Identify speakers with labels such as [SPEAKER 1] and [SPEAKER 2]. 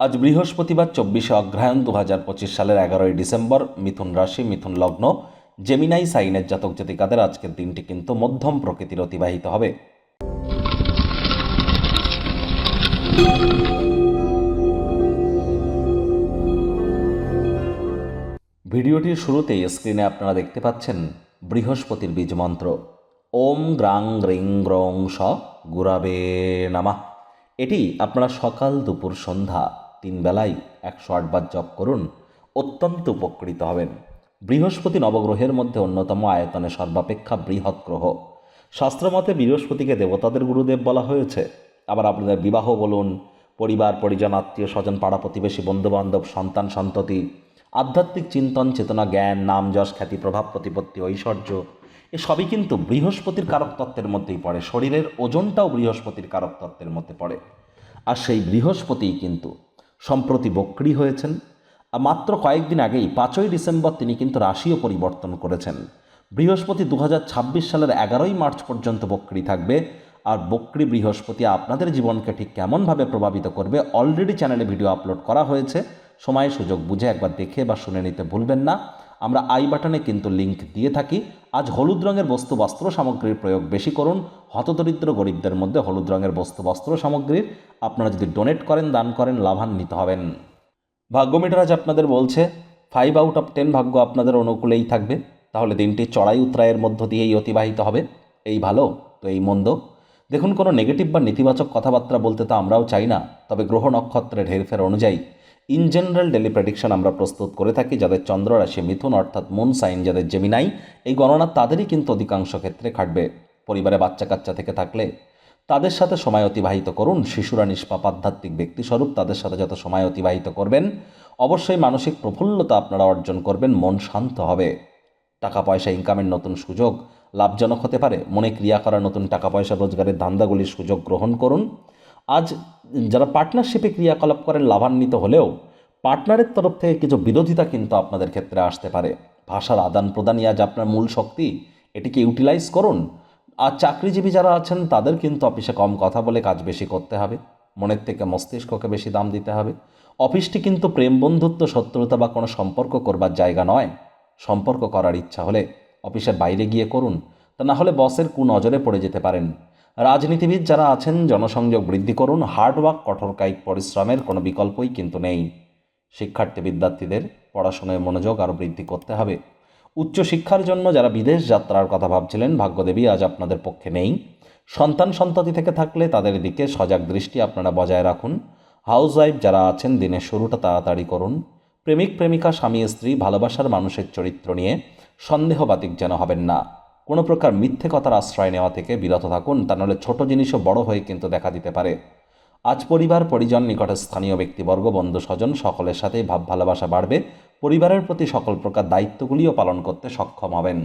[SPEAKER 1] আজ বৃহস্পতিবার চব্বিশে অগ্রহায়ণ দু হাজার পঁচিশ সালের এগারোই ডিসেম্বর, মিথুন রাশি, মিথুন লগ্ন, জেমিনাই সাইনের জাতক জাতিকাদের আজকের দিনটি কিন্তু মধ্যম প্রকৃতির অতিবাহিত হবে। ভিডিওটির শুরুতেই স্ক্রিনে আপনারা দেখতে পাচ্ছেন বৃহস্পতির বীজ মন্ত্র। ওম গ্রাং গ্রিং গ্রং স গুরাবে নামা। এটি আপনারা সকাল দুপুর সন্ধ্যা তিন বেলায় একশো আটবার জপ করুন, অত্যন্ত উপকৃত হবেন। বৃহস্পতি নবগ্রহের মধ্যে অন্যতম আয়তনে সর্বাপেক্ষা বৃহৎ গ্রহ। শাস্ত্রমতে বৃহস্পতিকে দেবতাদের গুরুদেব বলা হয়েছে। আবার আপনাদের বিবাহ বলুন, পরিবার, পরিজন, আত্মীয় স্বজন, পাড়া প্রতিবেশী, বন্ধুবান্ধব, সন্তান, সন্ততি, আধ্যাত্মিক চিন্তন, চেতনা, জ্ঞান, নাম, যশ, খ্যাতি, প্রভাব, প্রতিপত্তি, ঐশ্বর্য এ সবই কিন্তু বৃহস্পতির কারক তত্ত্বের মধ্যেই পড়ে। শরীরের ওজনটাও বৃহস্পতির কারক তত্ত্বের মধ্যে পড়ে। আর সেই বৃহস্পতিই কিন্তু সম্প্রতি বক্রি হয়েছেন। মাত্র কয়েকদিন আগেই পাঁচই ডিসেম্বর তিনি কিন্তু রাশিও পরিবর্তন করেছেন। বৃহস্পতি দু হাজার ছাব্বিশ সালের এগারোই মার্চ পর্যন্ত বক্রি থাকবে। আর বক্রি বৃহস্পতি আপনাদের জীবনকে ঠিক কেমনভাবে প্রভাবিত করবে অলরেডি চ্যানেলে ভিডিও আপলোড করা হয়েছে। সময় সুযোগ বুঝে একবার দেখে বা শুনে নিতে ভুলবেন না। আমরা আই বাটনে কিন্তু লিংক দিয়ে থাকি। আজ হলুদ রঙের বস্তু বস্ত্র সামগ্রীর প্রয়োগ বেশি করুন। হতদরিদ্র গরিবদের মধ্যে হলুদ রঙের বস্তু বস্ত্র সামগ্রীর আপনারা যদি ডোনেট করেন, দান করেন, লাভান্বিত হবেন। ভাগ্য মিটার আজ আপনাদের বলছে ফাইভ আউট অফ টেন ভাগ্য আপনাদের অনুকূলেই থাকবে। তাহলে দিনটি চড়াই উত্তরায়ের মধ্য দিয়েই অতিবাহিত হবে। এই ভালো, তো এই মন্দ। দেখুন, কোনো নেগেটিভ বা নেতিবাচক কথাবার্তা বলতে তো আমরাও চাই না, তবে গ্রহ নক্ষত্রের হেরফের অনুযায়ী। ইন জেনারেল ডেলি প্রেডিকশন আমরা প্রস্তুত করে থাকি, যাদের চন্দ্র রাশি মিথুন অর্থাৎ মুন সাইন যাদের জেমিনাই এই গণনা তাদেরই কিন্তু অধিকাংশ ক্ষেত্রে খাটবে। পরিবারে বাচ্চা কাচ্চা থেকে থাকলে তাদের সাথে সময় অতিবাহিত করুন। শিশুরা নিষ্পাপ আধ্যাত্মিক ব্যক্তিস্বরূপ তাদের সাথে যত সময় অতিবাহিত করবেন, অবশ্যই মানসিক প্রফুল্লতা আপনারা অর্জন করবেন, মন শান্ত হবে। টাকা পয়সা ইনকামের নতুন সুযোগ লাভজনক হতে পারে। মনে ক্রিয়া করা নতুন টাকা পয়সা রোজগারের ধান্দাগুলির সুযোগ গ্রহণ করুন। আজ যারা পার্টনারশিপে ক্রিয়াকলাপ করেন, লাভান্বিত হলেও পার্টনারের তরফ থেকে কিছু বিরোধিতা কিন্তু আপনাদের ক্ষেত্রে আসতে পারে। ভাষার আদান প্রদানই আজ আপনার মূল শক্তি। এটিকে ইউটিলাইজ করুন। আর চাকরিজীবী যারা আছেন, তাদের কিন্তু অফিসে কম কথা বলে কাজ বেশি করতে হবে। মনের থেকে মস্তিষ্ককে বেশি দাম দিতে হবে। অফিসটি কিন্তু প্রেম, বন্ধুত্ব, শত্রুতা বা কোনো সম্পর্ক করবার জায়গা নয়। সম্পর্ক করার ইচ্ছা হলে অফিসের বাইরে গিয়ে করুন। তা না হলে বসের কু নজরে পড়ে যেতে পারেন। রাজনীতিবিদ যারা আছেন, জনসংযোগ বৃদ্ধি করুন হার্ডওয়ার্ক কঠোর কায়িক পরিশ্রমের কোনো বিকল্পই কিন্তু নেই। শিক্ষার্থী বিদ্যার্থীদের পড়াশোনায় মনোযোগ আরও বৃদ্ধি করতে হবে। উচ্চশিক্ষার জন্য যারা বিদেশ যাত্রার কথা ভাবছিলেন, ভাগ্যদেবী আজ আপনাদের পক্ষে নেই। সন্তান সন্ততি থেকে থাকলে তাদের দিকে সজাগ দৃষ্টি আপনারা বজায় রাখুন। হাউস ওয়াইফ যারা আছেন, দিনের শুরুটা তাড়াতাড়ি করুন। প্রেমিক, প্রেমিকা, স্বামী, স্ত্রী, ভালোবাসার মানুষের চরিত্র নিয়ে সন্দেহবাতিক যেন হবেন না। কোনো প্রকার মিথ্যে কথার আশ্রয় নেওয়া থেকে বিরত থাকুন, তা নাহলে ছোট জিনিসও বড় হয়ে কিন্তু দেখা দিতে পারে। আজ পরিবার, পরিজন, নিকটে স্থানীয় ব্যক্তিবর্গ, বন্ধু, স্বজন সকলের সাথেই ভাব ভালোবাসা বাড়বে। পরিবারের প্রতি সকল প্রকার দায়িত্বগুলিও পালন করতে সক্ষম হবেন।